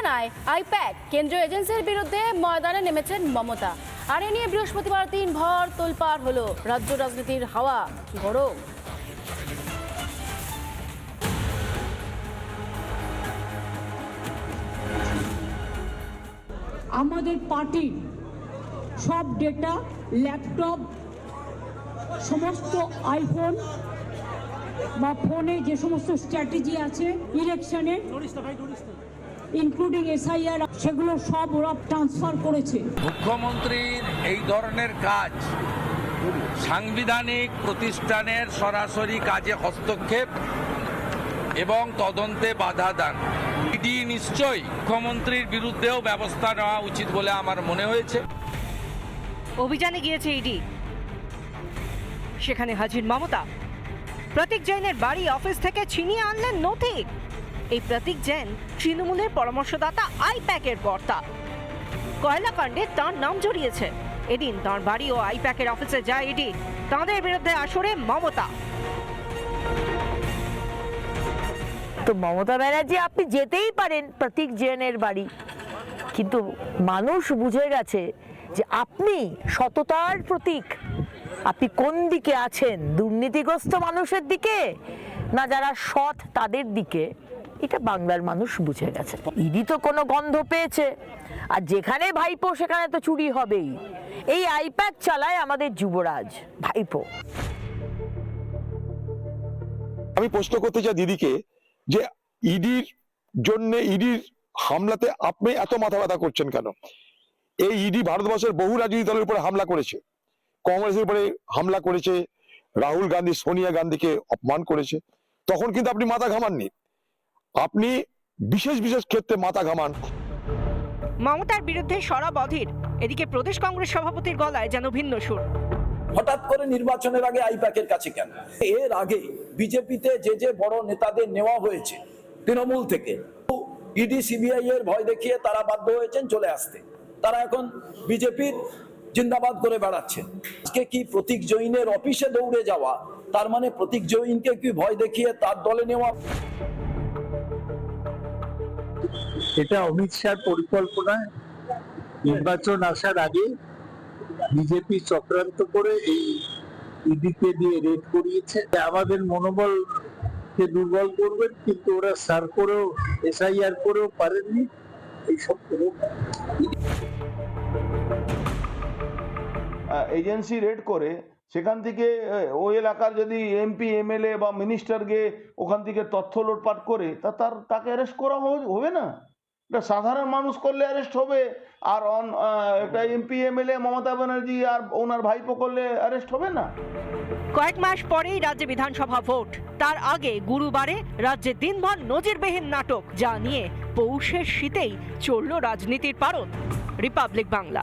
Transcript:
ঘটনায় আইপ্যাক কেন্দ্রীয় এজেন্সির বিরুদ্ধে ময়দানে নেমেছেন মমতা। আর এ নিয়ে বৃহস্পতিবার দিনভর তোলপাড় হলো। রাজ্য রাজনীতির হাওয়া গরম। আমাদের পার্টির সব ডেটা, ল্যাপটপ, সমস্ত আইফোন বা ফোনে যে সমস্ত স্ট্র্যাটেজি আছে ইলেকশনে ইনক্লুডিং এসআইআর সেগুলো সব ওরা ট্রান্সফার করেছে। মুখ্যমন্ত্রীর এই ধরনের কাজ সাংবিধানিক প্রতিষ্ঠানের সরাসরি কাজে হস্তক্ষেপ এবং তদন্তে বাধা দান। ইডি নিশ্চয়ই মুখ্যমন্ত্রীর বিরুদ্ধেও ব্যবস্থা নেওয়া উচিত বলে আমার মনে হয়েছে। অভিযানে গিয়েছে ইডি সেখানে হাজির মমতা। প্রতীক জৈনের বাড়ি অফিস থেকে ছিনিয়ে আনলেন নথি। এই প্রতীক জেন তৃণমূলের পরামর্শদাতা আইপ্যাকের কর্তা কয়লা কাণ্ডে তাঁর নাম জড়িয়েছে। এদিন তাঁর বাড়ি ও আইপ্যাকের অফিসে যায় ইডি তাঁদের বিরুদ্ধে আসরে মমতা। তো মমতা ব্যানার্জি, আপনি যেতেই পারেন প্রতীক জেনের বাড়ি। কিন্তু মানুষ বুঝে গেছে যে আপনি সততার প্রতীক। আপনি কোন দিকে আছেন? দুর্নীতিগ্রস্ত মানুষের দিকে? না যারা সৎ তাদের দিকে? এটা বাংলার মানুষ বুঝে গেছে। ইডি তো কোনো গন্ধ পেয়েছে। আর যেখানে ভাইপো, সেখানে তো চুরি হবেই। এই আইপ্যাক চালায় আমাদের যুবরাজ, ভাইপো। আমি প্রশ্ন করতে চাই দিদিকে যে ইডির জন্য, ইডির হামলাতে আপনি এত মাথা ব্যথা করছেন কেন? এই ইডি ভারতবর্ষের বহু রাজনৈতিক দলের উপরে হামলা করেছে। কংগ্রেসের উপরে হামলা করেছে, রাহুল গান্ধী, সোনিয়া গান্ধীকে অপমান করেছে। তখন কিন্তু আপনি মাথা ঘামাননি। আপনি বিশেষ বিশেষ ক্ষেত্রে মাথা ঘামান। মমতার বিরুদ্ধে সরব অধীর। এদিকে প্রদেশ কংগ্রেস সভাপতির গলায় যেন ভিন্ন সুর। হঠাৎ করে নির্বাচনের আগে আইপ্যাকের কাছে কেন? এর আগে বিজেপিতে যে যে বড় নেতাদের নেওয়া হয়েছে তৃণমূল থেকে ইডি সিবিআই এর ভয় দেখিয়ে তারা বাধ্য হয়েছেন চলে আসতে। তারা এখন বিজেপির জিন্দাবাদ করে বেড়াচ্ছেন আজকে কি প্রতীক জৈনের অফিসে দৌড়ে যাওয়া তার মানে প্রতীক জৈনকে কি ভয় দেখিয়ে তার দলে নেওয়া? এটা অমিত শাহর পরিকল্পনায় নির্বাচন আসার আগে বিজেপি চক্রান্ত করে এই ইডিকে দিয়ে রেড করিয়েছে। আমাদের মনোবল কে দুর্বল করবেন, কিন্তু ওরা সার করেও, এসআইআর করেও পারেননি। এইসব করে এজেন্সি রেড করে সেখান থেকে ওই এলাকার যদি এমপি এমএলএ বা মিনিস্টার গিয়ে ওখান থেকে তথ্য লোটপাট করে, তা তার, তাকে অ্যারেস্ট করা হবে না? এটা সাধারণ মানুষ করলে অ্যারেস্ট হবে, আর অন একটা এমপি এমএলএ মমতা ব্যানার্জি আর ওনার ভাইপো করলে অ্যারেস্ট হবে না? কয়েক মাস পরেই রাজ্যে বিধানসভা ভোট। তার আগে গুরুবারে রাজ্যে দিনভর নজিরবিহীন নাটক, যা নিয়ে পৌষের শীতেই চলল রাজনীতির পারদ। রিপাবলিক বাংলা।